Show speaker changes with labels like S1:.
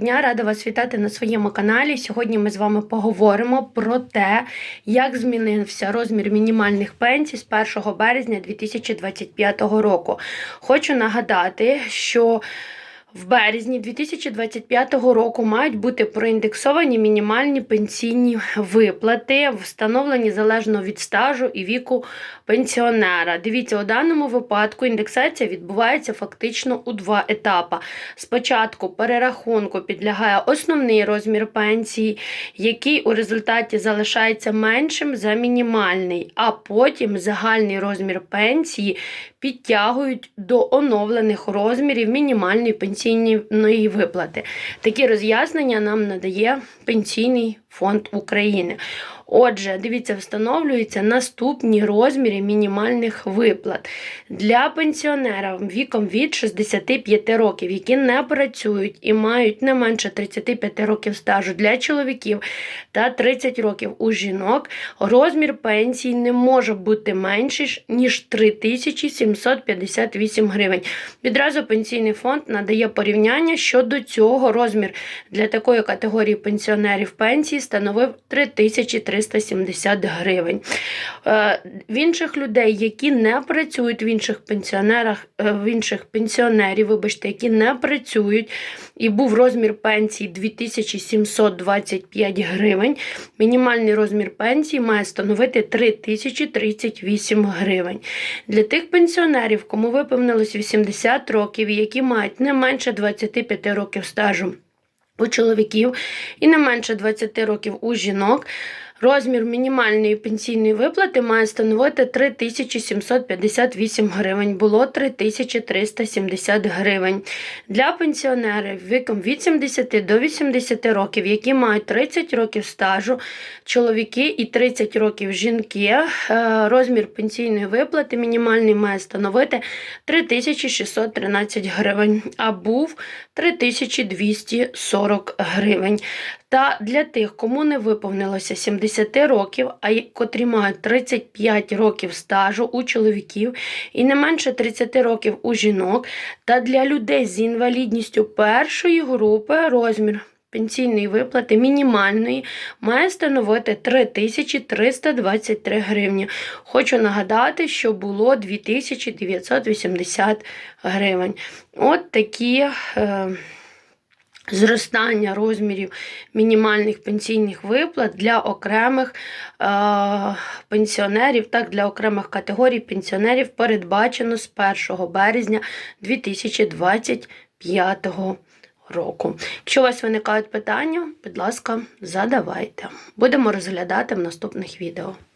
S1: Дня рада вас вітати на своєму каналі. Сьогодні ми з вами поговоримо про те, як змінився розмір мінімальних пенсій з 1 березня 2025 року. Хочу нагадати, що в березні 2025 року мають бути проіндексовані мінімальні пенсійні виплати, встановлені залежно від стажу і віку пенсіонера. Дивіться, у даному випадку індексація відбувається фактично у два етапи. Спочатку перерахунку підлягає основний розмір пенсії, який у результаті залишається меншим за мінімальний, а потім загальний розмір пенсії підтягують до оновлених розмірів мінімальної пенсійної виплати. Такі роз'яснення нам надає Пенсійний фонд України. Отже, дивіться, встановлюються наступні розміри мінімальних виплат для пенсіонерів віком від 65 років, які не працюють і мають не менше 35 років стажу для чоловіків та 30 років у жінок. Розмір пенсії не може бути менший ніж 3758 гривень. Відразу пенсійний фонд надає порівняння щодо цього розмір для такої категорії пенсіонерів пенсії становив 3370 гривень. Е, В інших людей, які не працюють в інших пенсіонерах, е, в інших пенсіонерів, вибачте, які не працюють, і був розмір пенсії 2725 гривень. Мінімальний розмір пенсії має становити 3038 гривень. Для тих пенсіонерів, кому виповнилось 80 років, які мають не менше 25 років стажу у чоловіків і не менше 20 років у жінок. Розмір мінімальної пенсійної виплати має становити 3758 гривень. Було 3370 гривень. Для пенсіонерів віком від 70 до 80 років, які мають 30 років стажу, чоловіки і 30 років жінки, е, розмір пенсійної виплати мінімальний має становити 3613 гривень, а був 3240 гривень. Та для тих, кому не виповнилося 70 років, а котрі мають 35 років стажу у чоловіків і не менше 30 років у жінок, та для людей з інвалідністю першої групи розмір пенсійної виплати мінімальної має становити 3323 гривні. Хочу нагадати, що було 2980 гривень. От такі. Е, Зростання розмірів мінімальних пенсійних виплат для окремих е, пенсіонерів, так для окремих категорій пенсіонерів передбачено з 1 березня 2025 року. Якщо у вас виникають питання, будь ласка, задавайте. Будемо розглядати в наступних відео.